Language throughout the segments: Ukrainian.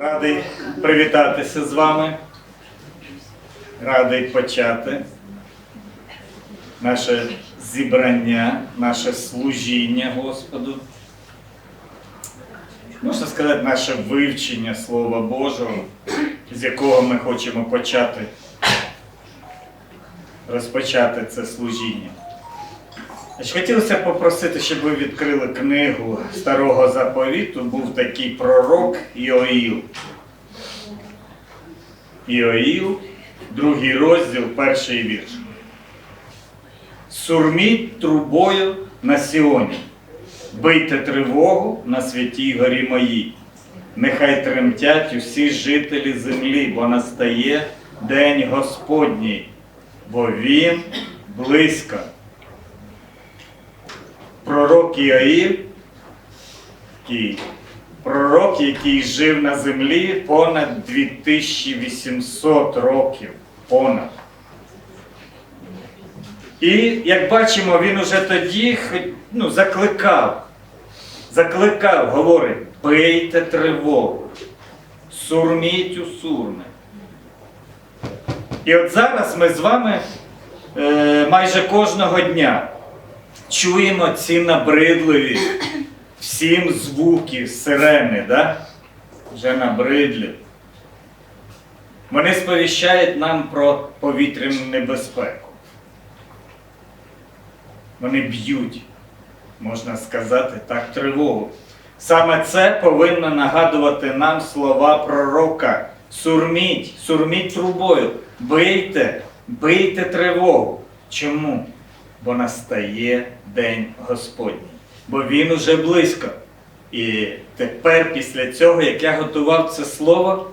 Радий привітатися з вами. Радий почати наше зібрання, наше служіння Господу. Можна сказати, наше вивчення Слова Божого, з якого ми хочемо почати, розпочати це служіння. Хотілося попросити, щоб ви відкрили книгу Старого Заповіту. Був такий пророк Іоїл. Іоїл, другий розділ, перший вірш. Сурміть трубою на Сіоні, бийте тривогу на святій горі моїй. Нехай тремтять усі жителі землі, бо настає день Господній, бо він близько. Пророк який, пророк, який жив на землі понад 2800 років. Понад. І як бачимо, він уже тоді ну, закликав, закликав, говорить, бийте тривогу, сурміть у сурми. І от зараз ми з вами е, майже кожного дня чуємо ці набридливі всім звуки сирени, да? вже набридлі. Вони сповіщають нам про повітряну небезпеку. Вони б'ють, можна сказати, так, тривогу. Саме це повинно нагадувати нам слова пророка. Сурміть, сурміть трубою, бийте, бийте тривогу. Чому? Бо настає День Господній, бо він уже близько. І тепер, після цього, як я готував це слово,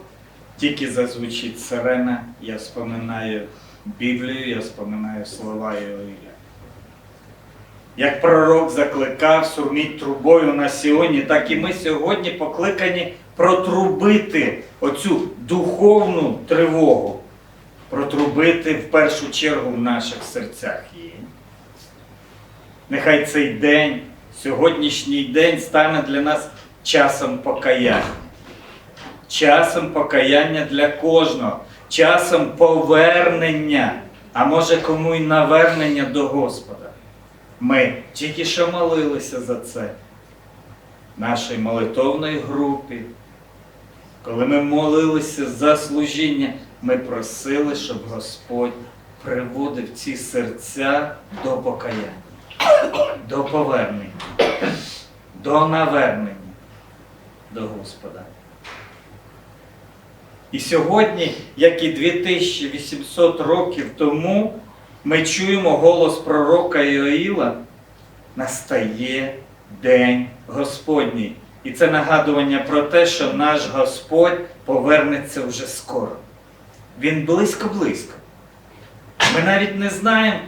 тільки зазвучить сирена, я споминаю Біблію, я споминаю слова Іоїля. Як пророк закликав сурміть трубою на Сіоні, так і ми сьогодні покликані протрубити оцю духовну тривогу, протрубити в першу чергу в наших серцях її. Нехай цей день, сьогоднішній день стане для нас часом покаяння. Часом покаяння для кожного, часом повернення, а може кому й навернення до Господа. Ми тільки що молилися за це нашій молитовної групі. Коли ми молилися за служіння, ми просили, щоб Господь приводив ці серця до покаяння до повернення, до навернення до Господа. І сьогодні, як і 2800 років тому, ми чуємо голос пророка Іоїла, настає День Господній. І це нагадування про те, що наш Господь повернеться вже скоро. Він близько-близько. Ми навіть не знаємо,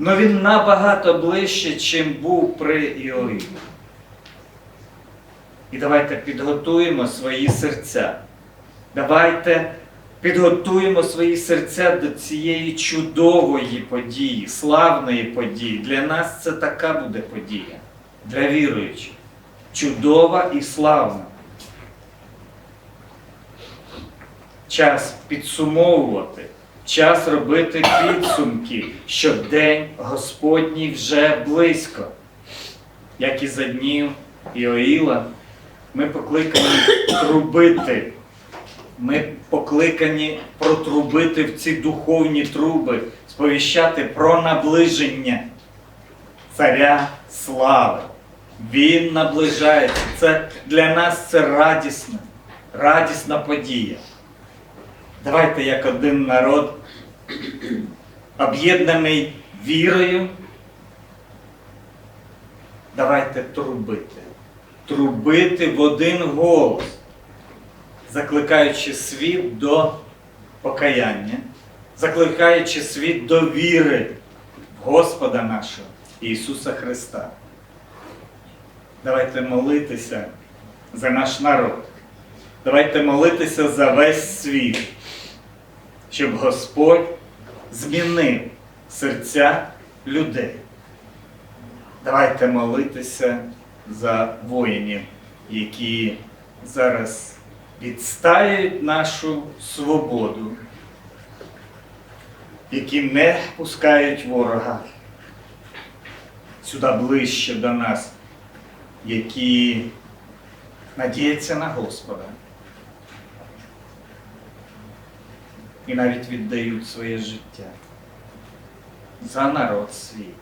але він набагато ближче, чим був при Іоїлі. І давайте підготуємо свої серця. Давайте підготуємо свої серця до цієї чудової події, славної події. Для нас це така буде подія, для віруючих. Чудова і славна. Час підсумовувати, час робити підсумки, що День Господній вже близько. Як і за днів Іоїла, ми покликані трубити. Ми покликані протрубити в ці духовні труби, сповіщати про наближення Царя слави. Він наближається. Це для нас це радісна, радісна подія. Давайте як один народ, об'єднаний вірою, давайте трубити. Трубити в один голос, закликаючи світ до покаяння, закликаючи світ до віри в Господа нашого Ісуса Христа. Давайте молитися за наш народ. Давайте молитися за весь світ, щоб Господь змінив серця людей. Давайте молитися за воїнів, які зараз відстають нашу свободу, які не пускають ворога сюди ближче до нас, які надіються на Господа і навіть віддають своє життя за народ свій.